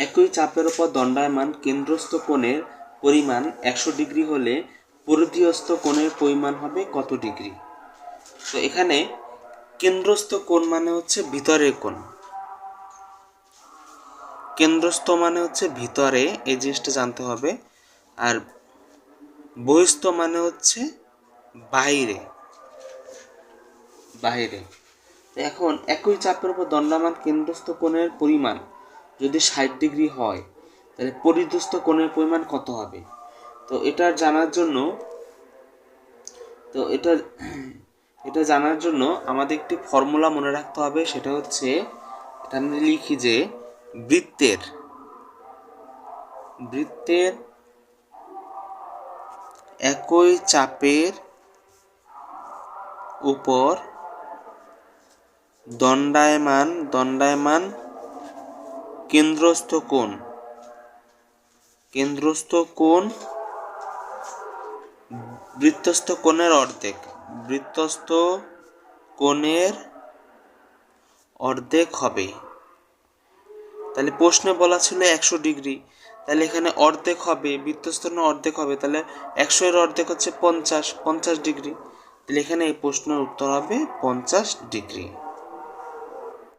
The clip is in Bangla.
একই চাপের ওপর দণ্ডায়মান কেন্দ্রস্থ কোণের পরিমাণ একশো ডিগ্রি হলে পরিধিয়স্থ কোণের পরিমাণ হবে কত ডিগ্রি? তো এখানে কেন্দ্রস্থ কোণ মানে হচ্ছে ভিতরের কোণ। কেন্দ্রস্থ মানে হচ্ছে ভিতরে, এই জিনিসটা জানতে হবে। আর বহিস্থ মানে হচ্ছে বাইরে। বাইরে। এখন একই চাপের উপর দণ্ডায়মান কেন্দ্রস্থ কোণের পরিমাণ যদি ষাট ডিগ্রি হয়, তাহলে পরিদস্থ কোণের পরিমাণ কত হবে? তো এটা জানার জন্য, তো এটা এটা জানার জন্য আমাদের একটি ফর্মুলা মনে রাখতে হবে, সেটা হচ্ছে, এটা আমি লিখি যে বৃত্তের বৃত্তের একই চাপের উপর দণ্ডায়মান দণ্ডায়মান কেন্দ্রস্থ কোণ? কেন্দ্রস্থ কোণ বৃত্তস্থ কোণের অর্ধেক। বৃত্তস্থ কোণের অর্ধেক হবে। তাহলে প্রশ্নে বলা ছিল একশো ডিগ্রি। তাহলে এখানে অর্ধেক হবে, বৃত্তস্থ অর্ধেক হবে। তাহলে একশো এর অর্ধেক হচ্ছে পঞ্চাশ পঞ্চাশ ডিগ্রি। তাহলে এখানে এই প্রশ্নের উত্তর হবে পঞ্চাশ ডিগ্রি।